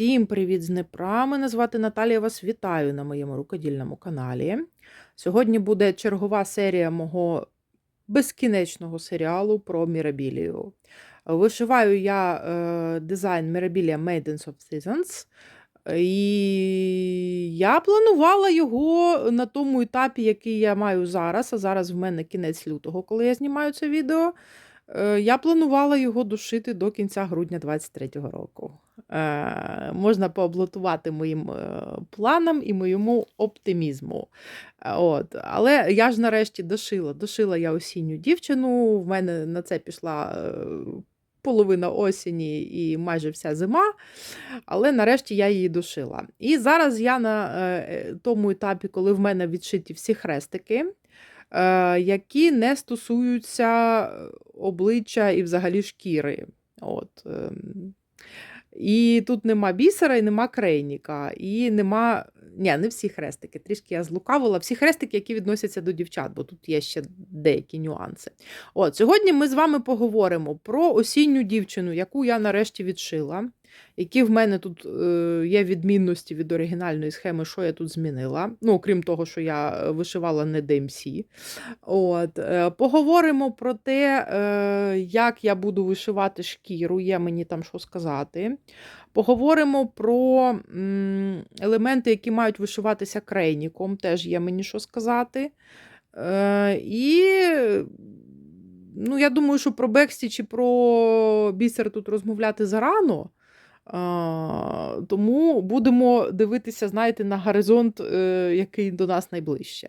Всім привіт з Дніпра. Мене звати Наталія. Вас вітаю на моєму рукодільному каналі. Сьогодні буде чергова серія мого безкінечного серіалу про Мірабілію. Вишиваю я е, дизайн Мірабілія Maidens of Seasons. І я планувала його на тому етапі, який я маю зараз. А зараз в мене кінець лютого, коли я знімаю це відео. Е, Я планувала його душити до кінця грудня 23-го року. Е, Можна пооблотувати моїм е, планам і моєму оптимізму. От. Але я ж нарешті дошила. Дошила я осінню дівчину. В мене на це пішла половина осені і майже вся зима. Але нарешті я її дошила. І зараз я на тому етапі, коли в мене відшиті всі хрестики які не стосуються обличчя і взагалі шкіри. От. ем. І тут нема бісера, і нема крейніка, і нема. Ні, не всі хрестики. Трішки я злукавила. Всі хрестики, які відносяться до дівчат, бо тут є ще деякі нюанси. От, Сьогодні ми з вами поговоримо про осінню дівчину, яку я нарешті відшила. Які в мене тут е, є відмінності від оригінальної схеми, що я тут змінила. Ну, окрім того, що я вишивала не DMC. От, е, Поговоримо про те, е, як я буду вишивати шкіру, є мені там що сказати. Поговоримо про елементи, які мають вишиватися крейніком, теж є мені що сказати. Е, і ну, я думаю, що про Бексті чи про бісер тут розмовляти зарано. Тому будемо дивитися, знаєте, на горизонт, е, який до нас найближче.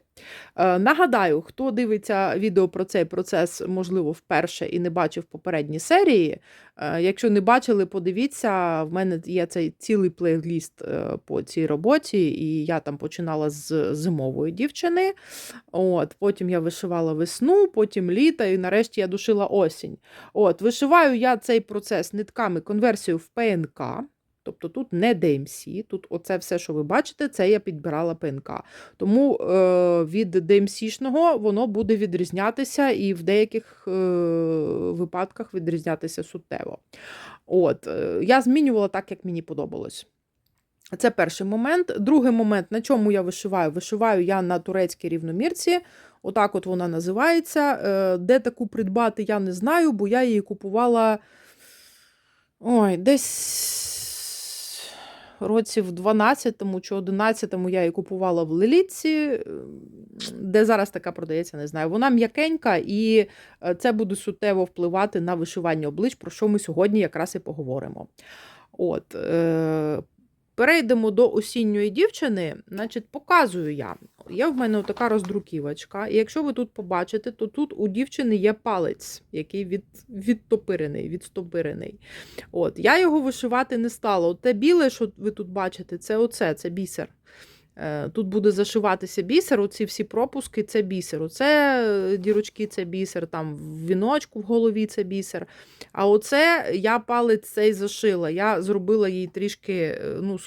Е, нагадаю, хто дивиться відео про цей процес, можливо, вперше і не бачив попередні серії. Е, якщо не бачили, подивіться, в мене є цей цілий плейліст по цій роботі, і я там починала з зимової дівчини. От, Потім я вишивала весну, потім літо, і нарешті я душила осінь. От, Вишиваю я цей процес нитками конверсію в ПНК. Тобто тут не DMC, тут оце все, що ви бачите, це я підбирала ПНК. Тому е, від DMC-шного воно буде відрізнятися і в деяких е, випадках відрізнятися суттєво. От, е, Я змінювала так, як мені подобалось. Це перший момент. Другий момент, на чому я вишиваю? Вишиваю я на турецькій рівномірці. Отак от вона називається. Е, Де таку придбати, я не знаю, бо я її купувала ой, десь році в 12-му чи 11-му я її купувала в Лелітці, де зараз така продається, не знаю. Вона м'якенька, і е, це буде суттєво впливати на вишивання облич, про що ми сьогодні якраз і поговоримо. От, е, Перейдемо до осінньої дівчини, значить, показую я. Є в мене така роздруківочка, і якщо ви тут побачите, то тут у дівчини є палець, який від, відтопирений, відстопирений. От, Я його вишивати не стала. От Те біле, що ви тут бачите, це оце, це бісер. Е, Тут буде зашиватися бісер, оці всі пропуски це бісер. Оце дірочки це бісер, там в віночку в голові це бісер. А оце я палець цей зашила. Я зробила їй трішки, ну,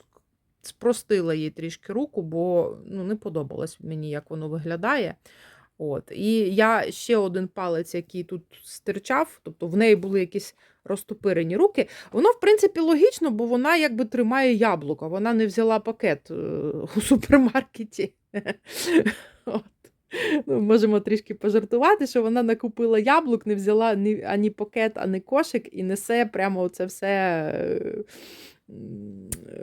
спростила їй трішки руку, бо ну, не подобалось мені, як воно виглядає. От. І я ще один палець, який тут стирчав, тобто в неї були якісь розтопирені руки. Воно, в принципі, логічно, бо вона якби тримає яблуко. Вона не взяла пакет е, у супермаркеті. Ну, Можемо трішки пожартувати, що вона накупила яблук, не взяла ні, ані пакет, ані кошик і несе прямо це все е,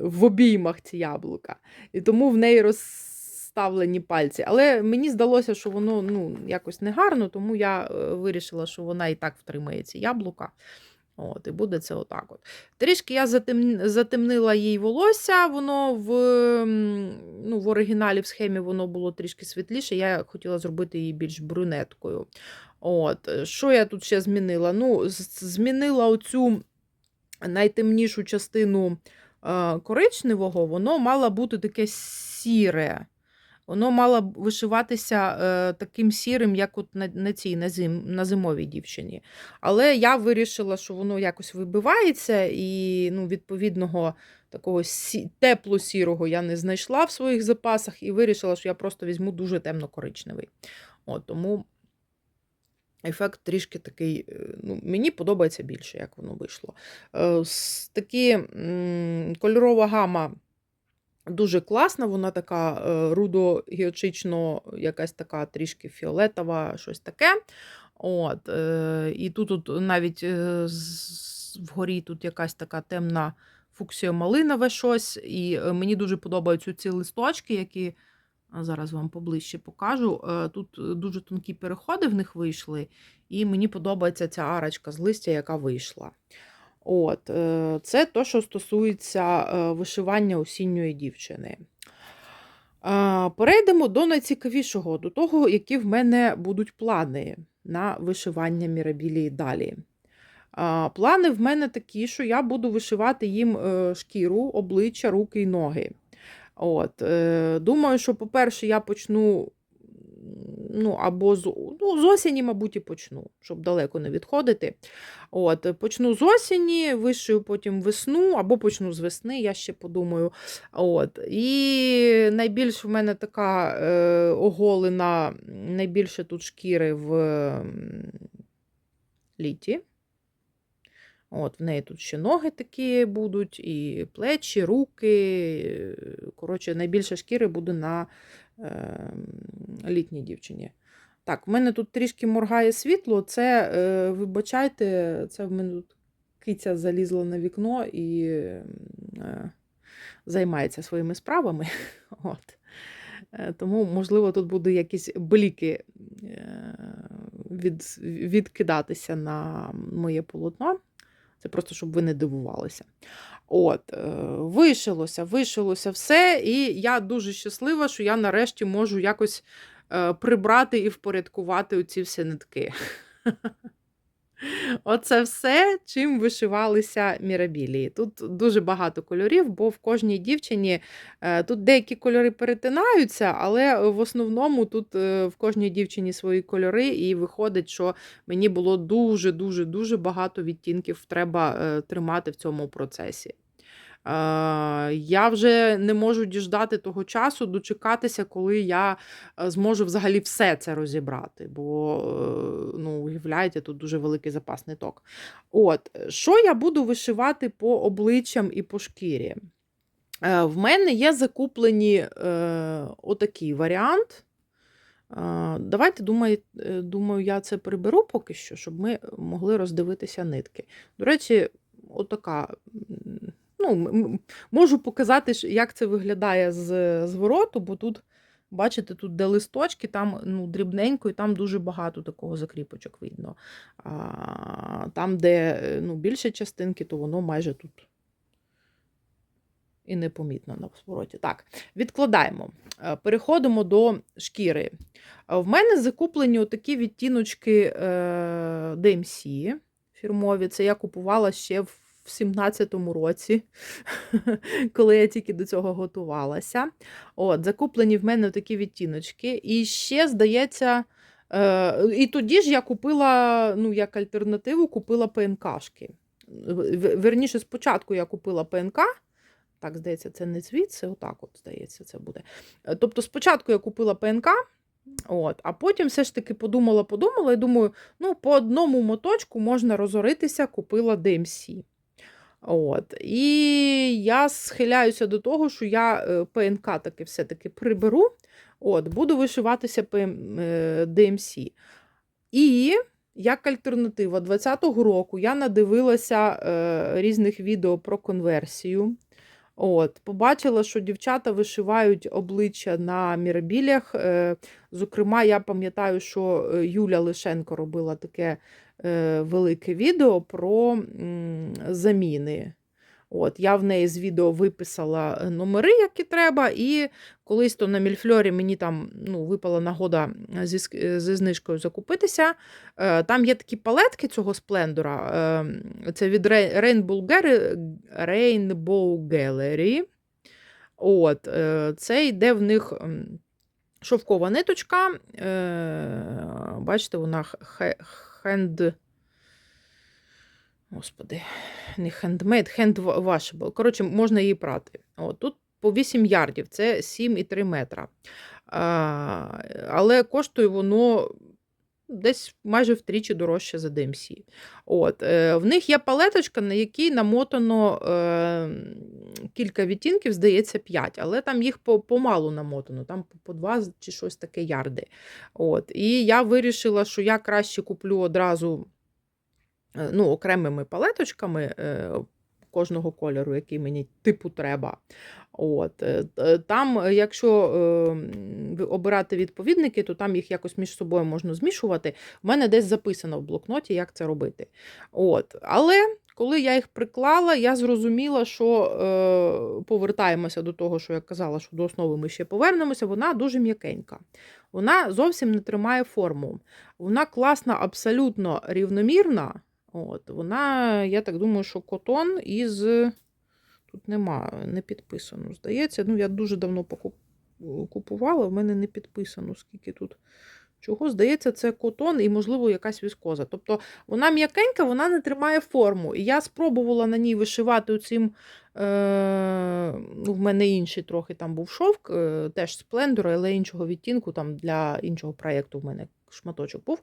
в обіймах ці яблука. І тому в неї розставлені пальці. Але мені здалося, що воно ну, якось негарно, тому я е, вирішила, що вона і так втримає ці яблука. От, І буде це отак. от. Трішки я затем... затемнила їй волосся, воно в ну, в оригіналі в схемі воно було трішки світліше. Я хотіла зробити її більш брюнеткою. От, Що я тут ще змінила? Ну, Змінила оцю найтемнішу частину е, коричневого, воно мало бути таке сіре. Воно мало вишиватися е, таким сірим, як от на на цій на, зим, на зимовій дівчині. Але я вирішила, що воно якось вибивається, і ну, відповідного такого сі, тепло-сірого я не знайшла в своїх запасах, і вирішила, що я просто візьму дуже темно-коричневий. От, Тому ефект трішки такий, е, ну, мені подобається більше, як воно вийшло. Е, Такі м, кольорова гама дуже класна, вона така е, рудо-гіочично, якась така трішки фіолетова, щось таке. От, е, і тут, тут навіть е, вгорі тут якась така темна фуксіо-малинове щось. І мені дуже подобаються ці листочки, які зараз вам поближче покажу. Тут дуже тонкі переходи в них вийшли, і мені подобається ця арочка з листя, яка вийшла. От, е, Це то, що стосується е, вишивання осінньої дівчини. Е, Перейдемо до найцікавішого, до того, які в мене будуть плани на вишивання мірабілії далі. Плани в мене такі, що я буду вишивати їм шкіру, обличчя, руки і ноги. От, Думаю, що, по-перше, я почну ну, або з, ну, з осені, мабуть, і почну, щоб далеко не відходити. От, Почну з осені, вишию потім весну, або почну з весни, я ще подумаю. От, І найбільш в мене така е, оголена, найбільше тут шкіри в м, літі. От, В неї тут ще ноги такі будуть, і плечі, руки. Коротше, найбільше шкіри буде на е, літній дівчині. Так, в мене тут трішки моргає світло. Це, е, вибачайте, це в мене тут киця залізла на вікно і е, займається своїми справами. От. Е, Тому, можливо, тут будуть якісь бліки від, відкидатися на моє полотно. Це просто, щоб ви не дивувалися. От, е, Вишилося, вишилося все, і я дуже щаслива, що я нарешті можу якось е, прибрати і впорядкувати оці всі нитки. Оце все, чим вишивалися мірабілії. Тут дуже багато кольорів, бо в кожній дівчині е, тут деякі кольори перетинаються, але в основному тут в кожній дівчині свої кольори, і виходить, що мені було дуже-дуже дуже багато відтінків треба тримати в цьому процесі. Е, Я вже не можу діждати того часу, дочекатися, коли я е, зможу взагалі все це розібрати. Бо, е, ну, уявляєте, тут дуже великий запас ниток. От, що я буду вишивати по обличчям і по шкірі? В мене є закуплені е, отакий варіант. Давайте, думаю, думаю, я це приберу поки що, щоб ми могли роздивитися нитки. До речі, отака. Ну, можу показати, як це виглядає з звороту, бо тут, бачите, тут де листочки, там ну, дрібненько, і там дуже багато такого закріпочок видно. А, там, де ну, більше частинки, то воно майже тут і непомітно на звороті. Так, відкладаємо. Е, Переходимо до шкіри. В мене закуплені такі відтіночки е, DMC фірмові. Це я купувала ще в 17-му році, коли я тільки до цього готувалася. От, Закуплені в мене такі відтіночки. І ще, здається, е, і тоді ж я купила, ну, як альтернативу, купила ПНКшки. В- Верніше, спочатку я купила ПНК. Так, здається, це не цвіт, це отак, от, здається, це буде. Е, Тобто, спочатку я купила ПНК, от, а потім все ж таки подумала, подумала і думаю, ну, по одному моточку можна розоритися, купила DMC. От. І я схиляюся до того, що я е, ПНК таки все-таки приберу, от, буду вишиватися е, І як альтернатива 2020 року я надивилася е, різних відео про конверсію. От, Побачила, що дівчата вишивають обличчя на мірабілях. Е, Зокрема, я пам'ятаю, що е, Юля Лишенко робила таке велике відео про заміни. От, Я в неї з відео виписала номери, які треба, і колись то на мільфльорі мені там ну, випала нагода зі, зі знижкою закупитися. Е, Там є такі палетки цього сплендора. е, Це від Rainbow Gallery, Rainbow Gallery. От, е, Це йде в них шовкова ниточка. е, Бачите, вона хе- хенд. Господи, не хендмейд, хендвашебл. Коротше, можна її прати. От, тут по 8 ярдів, це 7,3 метра. А, але коштує воно десь майже втричі дорожче за DMC. От, е, в них є палеточка, на якій намотано е, кілька відтінків, здається, 5, але там їх помалу намотано, там по- 2 чи щось таке ярди. От, і я вирішила, що я краще куплю одразу е, ну, окремими палеточками е, кожного кольору, який мені типу треба. От, е, там, е, якщо е, обирати відповідники, то там їх якось між собою можна змішувати. У мене десь записано в блокноті, як це робити. От. Але коли я їх приклала, я зрозуміла, що е, повертаємося до того, що я казала, що до основи ми ще повернемося, вона дуже м'якенька. Вона зовсім не тримає форму. Вона класна, абсолютно рівномірна. От, вона, я так думаю, що котон із. Тут нема, не підписано, здається. Ну, я дуже давно покуп... купувала, в мене не підписано, скільки тут чого. Здається, це котон і, можливо, якась віскоза. Тобто вона м'якенька, вона не тримає форму. І я спробувала на ній вишивати цим. Е... Ну, в мене інший трохи там був шовк, е... теж сплендор, але іншого відтінку, там для іншого проєкту в мене шматочок був.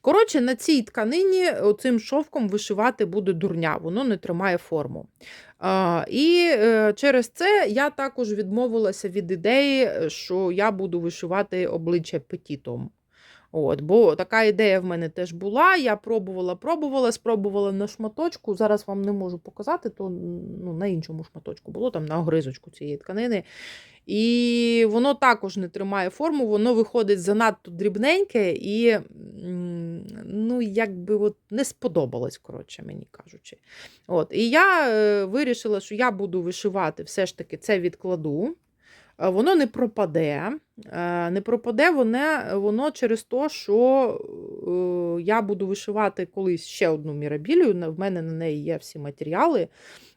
Коротше, на цій тканині цим шовком вишивати буде дурня, воно не тримає форму. І е, через це я також відмовилася від ідеї, що я буду вишивати обличчя петітом. От, бо така ідея в мене теж була. Я пробувала, пробувала, спробувала на шматочку. Зараз вам не можу показати, то ну, на іншому шматочку було там на огризочку цієї тканини. І воно також не тримає форму, воно виходить занадто дрібненьке і ну, якби от не сподобалось, коротше, мені кажучи. От, І я е, вирішила, що я буду вишивати, все ж таки це відкладу. Е, Воно не пропаде. Е, Не пропаде воно, воно через те, що е, я буду вишивати колись ще одну мірабілію. В мене на неї є всі матеріали.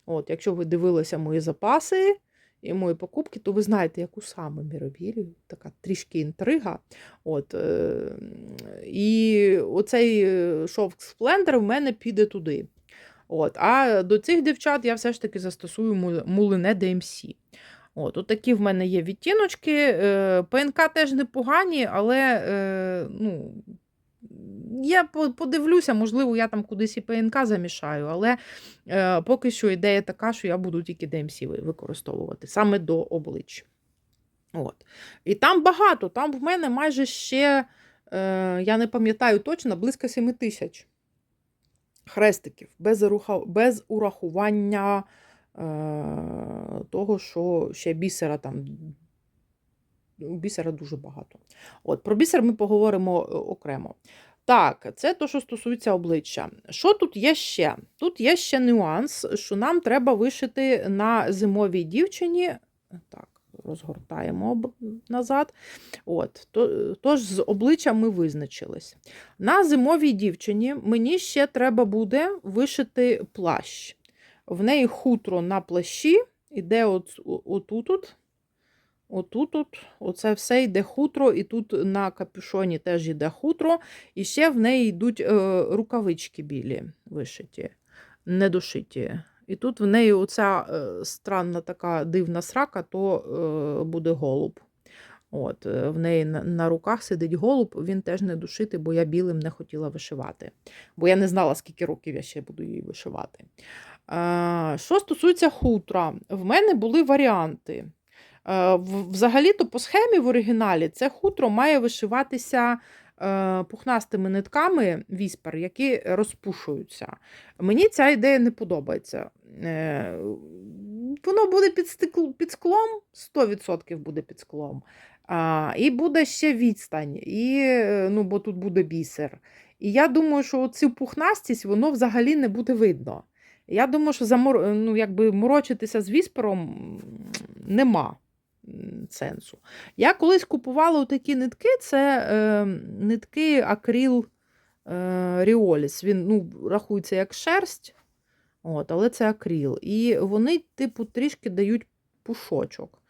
От, Якщо ви дивилися мої запаси і мої покупки, то ви знаєте, яку саме мірабілію, така трішки інтрига. От, І оцей шовк сплендер в мене піде туди. От, А до цих дівчат я все ж таки застосую мулине DMC. От, от такі в мене є відтіночки. Е, ПНК теж непогані, але е, ну, я подивлюся, можливо, я там кудись і ПНК замішаю, але е, поки що ідея така, що я буду тільки DMC використовувати саме до облич. От. І там багато, там в мене майже ще, е, я не пам'ятаю точно, близько 7 тисяч хрестиків, без, без урахування того, що ще бісера там. Бісера дуже багато. От, Про бісер ми поговоримо е, окремо. Так, це то, що стосується обличчя. Що тут є ще? Тут є ще нюанс, що нам треба вишити на зимовій дівчині. Так, розгортаємо назад. От, то, тож з обличчям ми визначились. На зимовій дівчині мені ще треба буде вишити плащ. В неї хутро на плащі, іде от, отут. -от, Отут, -от, оце все йде хутро, і тут на капюшоні теж йде хутро. І ще в неї йдуть е, рукавички білі вишиті, недошиті. І тут в неї оця е, странна така дивна срака, то е, буде голуб. От, е, В неї на, на руках сидить голуб, він теж не душитий, бо я білим не хотіла вишивати. Бо я не знала, скільки років я ще буду її вишивати. Е, що стосується хутра, в мене були варіанти. Е, Взагалі-то по схемі в оригіналі це хутро має вишиватися е, пухнастими нитками віспер, які розпушуються. Мені ця ідея не подобається. Воно буде під, склом, 100% буде під склом. І буде ще відстань, і, ну, бо тут буде бісер. І я думаю, що цю пухнастість воно взагалі не буде видно. Я думаю, що замор... ну, якби морочитися з віспером нема сенсу. Я колись купувала такі нитки, це е, нитки акрил е, Ріоліс. Він ну, рахується як шерсть, от, але це акрил. І вони, типу, трішки дають пушочок.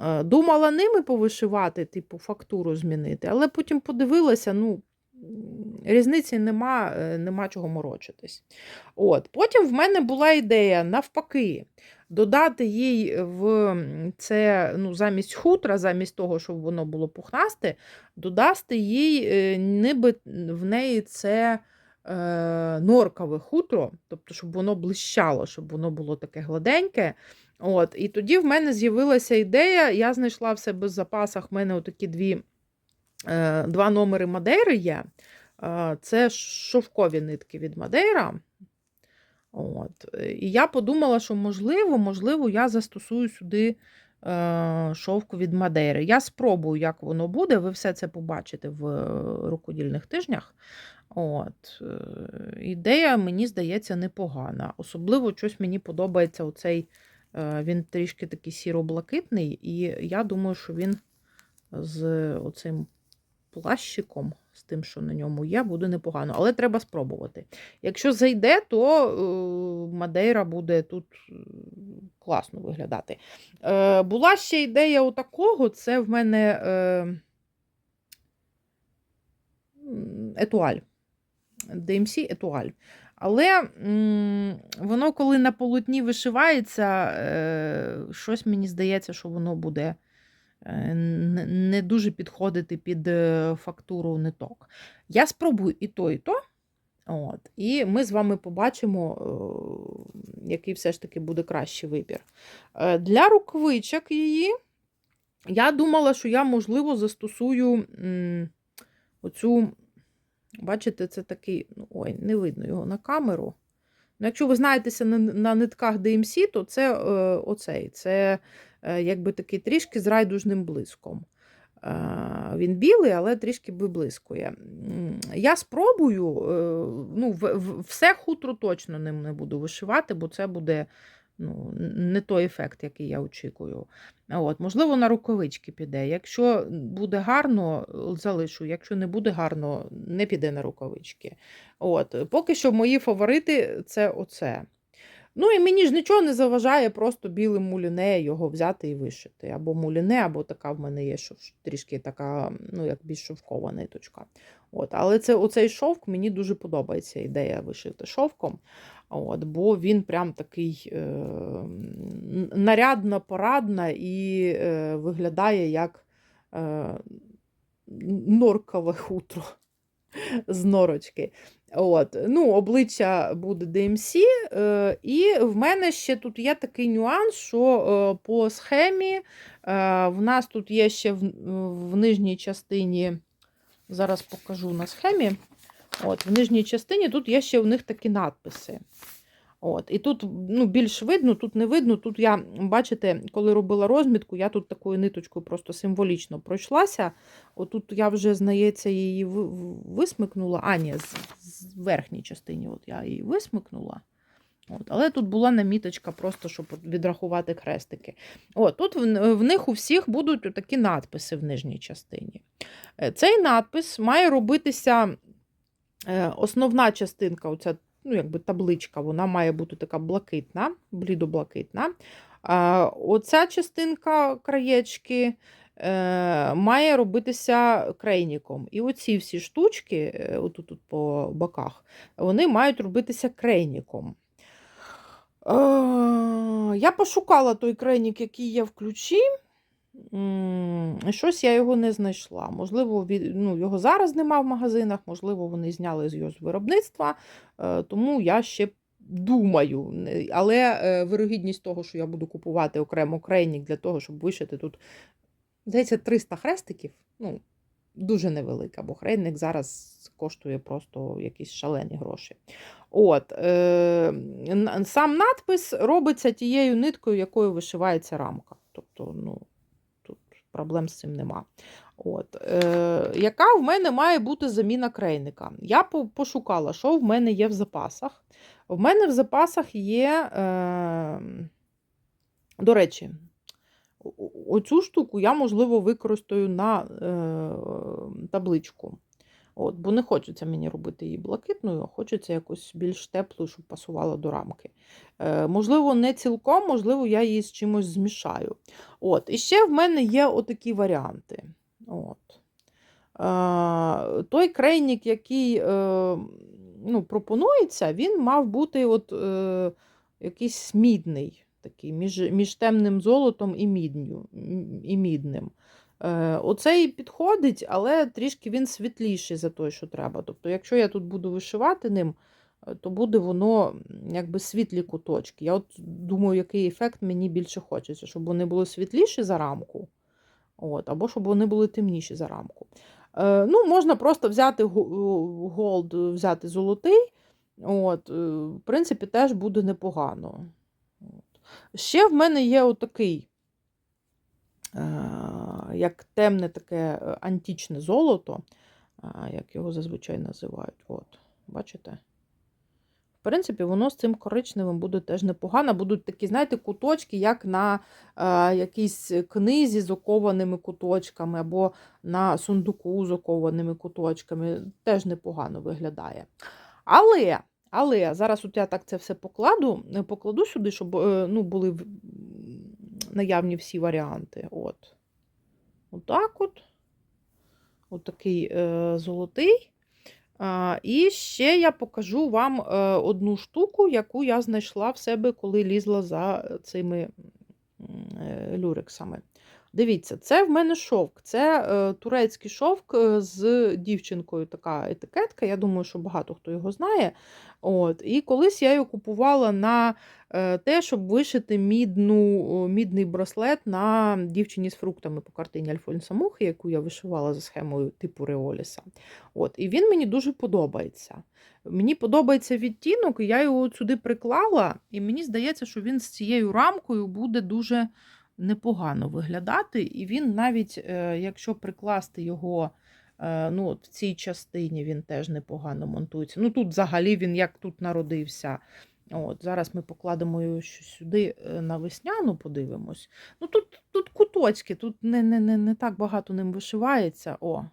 Е, Думала ними повишивати, типу, фактуру змінити, але потім подивилася, ну, різниці нема, е, нема чого морочитись. От. Потім в мене була ідея навпаки. Додати їй в це ну, замість хутра, замість того, щоб воно було пухнасте, додасти їй, е, ніби в неї це е, норкове хутро, тобто, щоб воно блищало, щоб воно було таке гладеньке. От, І тоді в мене з'явилася ідея, я знайшла в себе в запасах, в мене отакі дві, два номери Мадейри є. Е, Це шовкові нитки від Мадейра. От. е, І я подумала, що можливо, можливо, я застосую сюди е, шовку від Мадейри. Я спробую, як воно буде. Ви все це побачите в е, рукодільних тижнях. От. е, Ідея, мені здається, непогана. Особливо щось мені подобається оцей, е, він трішки такий сіро-блакитний, і я думаю, що він з оцим плащиком, з тим, що на ньому є, буде непогано. Але треба спробувати. Якщо зайде, то е, Мадейра буде тут е, класно виглядати. Е, Була ще ідея у такого, це в мене е, етуаль. DMC етуаль. Але м, воно, коли на полотні вишивається, е, щось мені здається, що воно буде не не дуже підходити під е, фактуру ниток. Я спробую і то, і то. От. І ми з вами побачимо, е, який все ж таки буде кращий вибір. Е, Для рукавичок її я думала, що я, можливо, застосую оцю. Бачите, це такий, ну, ой, не видно його на камеру. Ну, якщо ви знаєтеся на, на нитках DMC, то це е, оцей, це е, якби такий трішки з райдужним блиском. Е, він білий, але трішки виблискує. Я спробую, е, ну, все хутро точно ним не буду вишивати, бо це буде ну, не той ефект, який я очікую. От, можливо, на рукавички піде. Якщо буде гарно, залишу. Якщо не буде гарно, не піде на рукавички. От, поки що мої фаворити це оце. Ну і мені ж нічого не заважає просто білим муліне його взяти і вишити. Або муліне, або така в мене є, що трішки така, ну, як більш шовкова ниточка. От, але це оцей шовк, мені дуже подобається ідея вишити шовком. От, бо він прям такий е, н- нарядно порадна і е, виглядає як е, норкове хутро з норочки. От. Ну, обличчя буде DMC. Е, і в мене ще тут є такий нюанс, що е, по схемі е, в нас тут є ще в, в нижній частині, зараз покажу на схемі. От, В нижній частині тут є ще в них такі надписи. От, І тут ну, більш видно, тут не видно. Тут я, бачите, коли робила розмітку, я тут такою ниточкою просто символічно пройшлася. Отут я вже, здається, її висмикнула. А, ні, з, з верхній частині от я її висмикнула. От, але тут була наміточка, просто щоб відрахувати хрестики. От, тут в, в них у всіх будуть такі надписи в нижній частині. Е, Цей надпис має робитися е, основна частинка, оця ну, якби табличка, вона має бути така блакитна, блідо-блакитна. А оця частинка краєчки е, має робитися крейніком. І оці всі штучки, е, отут тут по боках, вони мають робитися крейніком. Е, я пошукала той крейнік, який є в ключі. Щось я його не знайшла. Можливо, ну, його зараз нема в магазинах, можливо, вони зняли з його з виробництва, е, тому я ще думаю. Але е, вирогідність того, що я буду купувати окремо крейнік для того, щоб вишити тут, здається, 300 хрестиків. Ну, дуже невелика, бо хрейник зараз коштує просто якісь шалені гроші. От, е, сам надпис робиться тією ниткою, якою вишивається рамка. Тобто, ну, проблем з цим нема. От, е, яка в мене має бути заміна крейника? Я пошукала, що в мене є в запасах. В мене в запасах є, е, до речі, оцю штуку я, можливо, використаю на е, табличку. От, бо не хочеться мені робити її блакитною, а хочеться якось більш теплою, щоб пасувала до рамки. Е, можливо, не цілком, можливо, я її з чимось змішаю. От, і ще в мене є отакі варіанти. От. Е, той крейник, який е, ну, пропонується, він мав бути от, е, якийсь мідний, такий, між, між темним золотом і, мідню, і мідним. Е, Оцей підходить, але трішки він світліший за той, що треба. Тобто, якщо я тут буду вишивати ним, е, то буде воно якби світлі куточки. Я от думаю, який ефект мені більше хочеться, щоб вони були світліші за рамку, от, або щоб вони були темніші за рамку. Е, ну, Можна просто взяти голд, взяти золотий. От, е, В принципі, теж буде непогано. От. Ще в мене є отакий, е, як темне таке е, античне золото, як його зазвичай називають. От, Бачите? В принципі, воно з цим коричневим буде теж непогано. Будуть такі, знаєте, куточки, як на е, якійсь книзі з окованими куточками, або на сундуку з окованими куточками. Теж непогано виглядає. Але, але зараз от я так це все покладу, е, покладу сюди, щоб е, ну, були наявні всі варіанти. От. Отак от. От такий е, золотий. А, і ще я покажу вам е, одну штуку, яку я знайшла в себе, коли лізла за цими е, люрексами. Дивіться, це в мене шовк. Це е, турецький шовк е, з дівчинкою, така етикетка. Я думаю, що багато хто його знає. От. І колись я його купувала на е, те, щоб вишити мідну, мідний браслет на дівчині з фруктами по картині Альфонса Мухи, яку я вишивала за схемою типу Реоліса. От. І він мені дуже подобається. Мені подобається відтінок, я його сюди приклала, і мені здається, що він з цією рамкою буде дуже непогано виглядати. І він навіть, е, якщо прикласти його е, ну, от в цій частині, він теж непогано монтується. Ну тут взагалі він як тут народився. От, Зараз ми покладемо його сюди е, на весняну, подивимось. Ну Тут тут куточки, тут не, не, не, не так багато ним вишивається. О,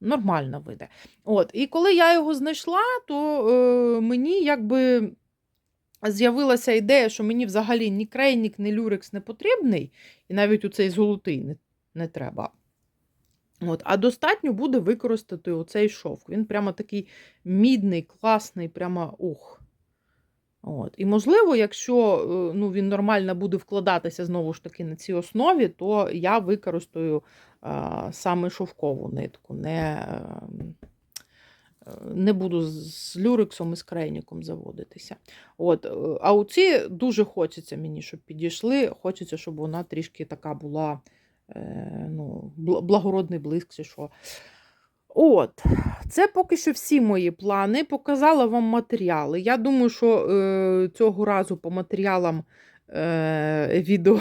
нормально вийде. От, І коли я його знайшла, то е, мені якби з'явилася ідея, що мені взагалі ні крейнік, ні люрекс не потрібний, і навіть у цей золотий не, не треба. От, а достатньо буде використати оцей шовк. Він прямо такий мідний, класний, прямо ух. От. І можливо, якщо е, ну, він нормально буде вкладатися знову ж таки на цій основі, то я використаю а, саме шовкову нитку. Не, ем, не буду з люрексом і з крейніком заводитися. От. е, А оці дуже хочеться мені, щоб підійшли. Хочеться, щоб вона трішки така була е, ну, благородний блиск чи що. От, це поки що всі мої плани. Показала вам матеріали. Я думаю, що е, цього разу по матеріалам е, відео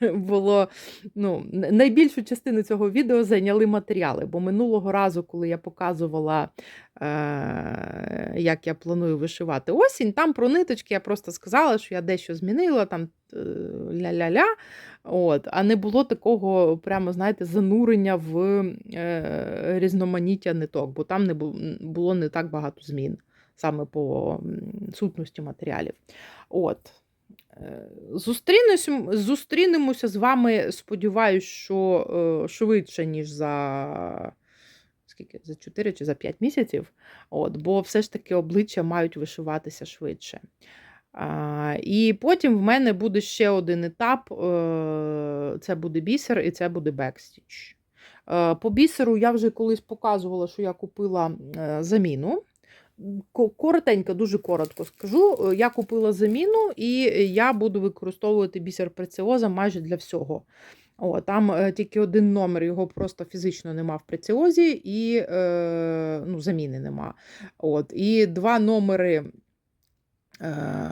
було ну, найбільшу частину цього відео зайняли матеріали. Бо минулого разу, коли я показувала, е, як я планую вишивати осінь, там про ниточки я просто сказала, що я дещо змінила, там е, ля-ля-ля. От, а не було такого, прямо, знаєте, занурення в е, різноманіття ниток, бо там не було, не так багато змін саме по сутності матеріалів. От. Зустрінемося, з вами, сподіваюсь, що е, швидше, ніж за скільки, за 4 чи за 5 місяців. От, бо все ж таки обличчя мають вишиватися швидше. А, і потім в мене буде ще один етап: е, це буде бісер і це буде бекстіч. Е, По бісеру я вже колись показувала, що я купила заміну. Ко- Коротенько, дуже коротко скажу. Е, Я купила заміну, і я буду використовувати бісер преціоза майже для всього. О, там е, тільки один номер, його просто фізично нема в преціозі, і е, ну, заміни нема. От, і два номери. Е,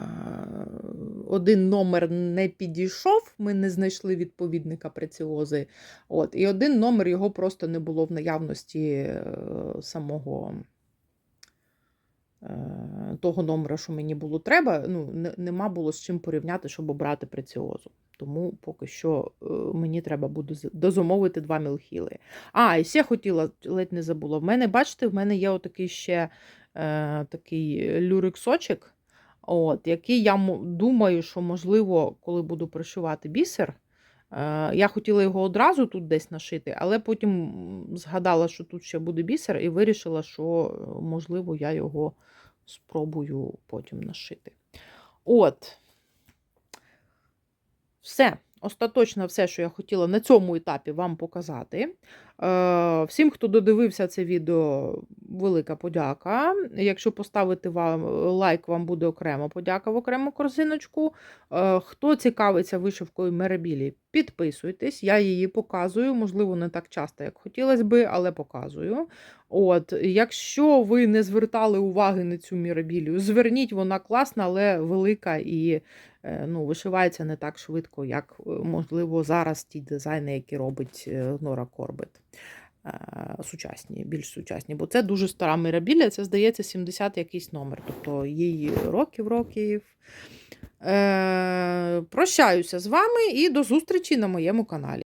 один номер не підійшов, ми не знайшли відповідника преціози. От, і один номер його просто не було в наявності самого того номера, що мені було треба. Ну, нема було з чим порівняти, щоб обрати преціозу. Тому поки що е, мені треба буде дозамовити два мілхіли. А, і ще хотіла, ледь не забула. В мене, бачите, в мене є отакий ще е, такий люрексочок. От, який я думаю, що, можливо, коли буду пришивати бісер, Е, Я хотіла його одразу тут десь нашити, але потім згадала, що тут ще буде бісер, і вирішила, що е, можливо я його спробую потім нашити. От. Все. Остаточно все, що я хотіла на цьому етапі вам показати. Е, Всім, хто додивився це відео, велика подяка. Якщо поставити вам лайк, вам буде окремо подяка в окрему корзиночку. Е, Хто цікавиться вишивкою Мерабілі, підписуйтесь, я її показую. Можливо, не так часто, як хотілося би, але показую. От, якщо ви не звертали уваги на цю мірабілію, зверніть, вона класна, але велика і е, ну, вишивається не так швидко, як, е, можливо, зараз ті дизайни, які робить е, Нора Корбет. Сучасні, більш сучасні, бо це дуже стара мірабілія, це здається 70 якийсь номер, тобто їй років, років. Е, Прощаюся з вами і до зустрічі на моєму каналі.